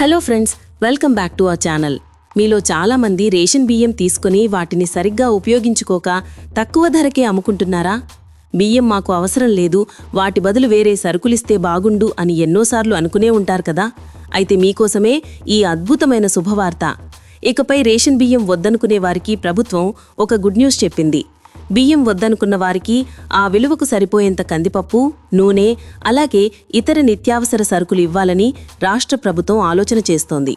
Hello friends welcome back to our channel. మీలో చాలామంది ration బియ్యం తీసుకుని వాటిని సరిగ్గా ఉపయోగించుకోక తక్కువ ధరకే అమ్ముకుంటున్నారా? బియ్యం మాకు అవసరం లేదు వాటి బదులు వేరే సరుకులిస్తే బాగుండు అని ఎన్నోసార్లు అనుకునే ఉంటారు కదా? అయితే మీకోసమే ఈ అద్భుతమైన శుభవార్త. ఇకపై రేషన్ బియ్యం వద్దనుకునే వారికి ప్రభుత్వం ఒక గుడ్ న్యూస్ చెప్పింది. బియ్యం వద్దనుకున్న వారికి ఆ విలువకు సరిపోయేంత కందిపప్పు నూనె అలాగే ఇతర నిత్యావసర సరుకులు ఇవ్వాలని రాష్ట్ర ప్రభుత్వం ఆలోచన చేస్తోంది.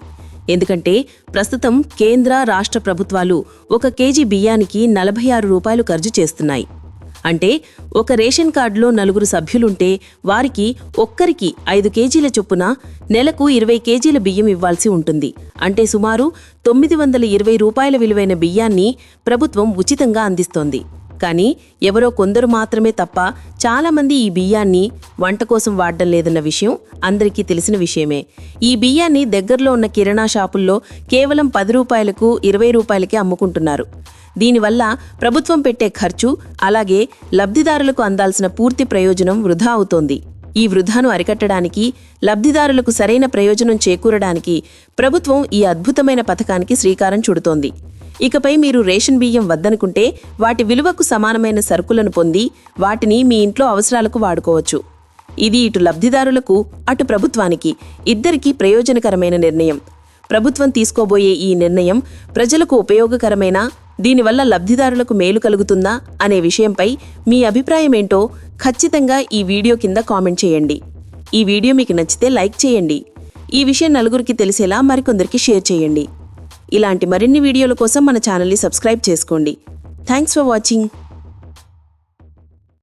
ఎందుకంటే ప్రస్తుతం కేంద్ర రాష్ట్ర ప్రభుత్వాలు ఒక కేజీ బియ్యానికి నలభై ఆరు రూపాయలు ఖర్చు చేస్తున్నాయి. అంటే ఒక రేషన్ కార్డులో నలుగురు సభ్యులుంటే వారికి ఒక్కరికి ఐదు కేజీల చొప్పున నెలకు ఇరవై కేజీల బియ్యం ఇవ్వాల్సి ఉంటుంది. అంటే సుమారు తొమ్మిది వందల ఇరవై రూపాయల విలువైన బియ్యాన్ని ప్రభుత్వం ఉచితంగా అందిస్తోంది. కానీ ఎవరో కొందరు మాత్రమే తప్ప చాలామంది ఈ బియ్యాన్ని వంట కోసం వాడడం లేదన్న విషయం అందరికీ తెలిసిన విషయమే. ఈ బియ్యాన్ని దగ్గరలో ఉన్న కిరాణా షాపుల్లో కేవలం పది రూపాయలకు ఇరవై రూపాయలకే అమ్ముకుంటున్నారు. దీనివల్ల ప్రభుత్వం పెట్టే ఖర్చు అలాగే లబ్ధిదారులకు అందాల్సిన పూర్తి ప్రయోజనం వృధా అవుతోంది. ఈ వృధాను అరికట్టడానికి లబ్ధిదారులకు సరైన ప్రయోజనం చేకూరడానికి ప్రభుత్వం ఈ అద్భుతమైన పథకానికి శ్రీకారం చుడుతోంది. ఇకపై మీరు రేషన్ బియ్యం వద్దనుకుంటే వాటి విలువకు సమానమైన సరుకులను పొంది వాటిని మీ ఇంట్లో అవసరాలకు వాడుకోవచ్చు. ఇది ఇటు లబ్ధిదారులకు అటు ప్రభుత్వానికి ఇద్దరికీ ప్రయోజనకరమైన నిర్ణయం. ప్రభుత్వం తీసుకోబోయే ఈ నిర్ణయం ప్రజలకు ఉపయోగకరమైన దీనివల్ల లబ్ధిదారులకు మేలు కలుగుతుందా అనే విషయంపై మీ అభిప్రాయం ఏంటో ఖచ్చితంగా ఈ వీడియో కింద కామెంట్ చేయండి. ఈ వీడియో మీకు నచ్చితే లైక్ చేయండి. ఈ విషయం నలుగురికి తెలిసేలా మరికొందరికి షేర్ చేయండి. ఇలాంటి మరిన్ని వీడియోల కోసం మన ఛానల్ని సబ్స్క్రైబ్ చేసుకోండి. Thanks for watching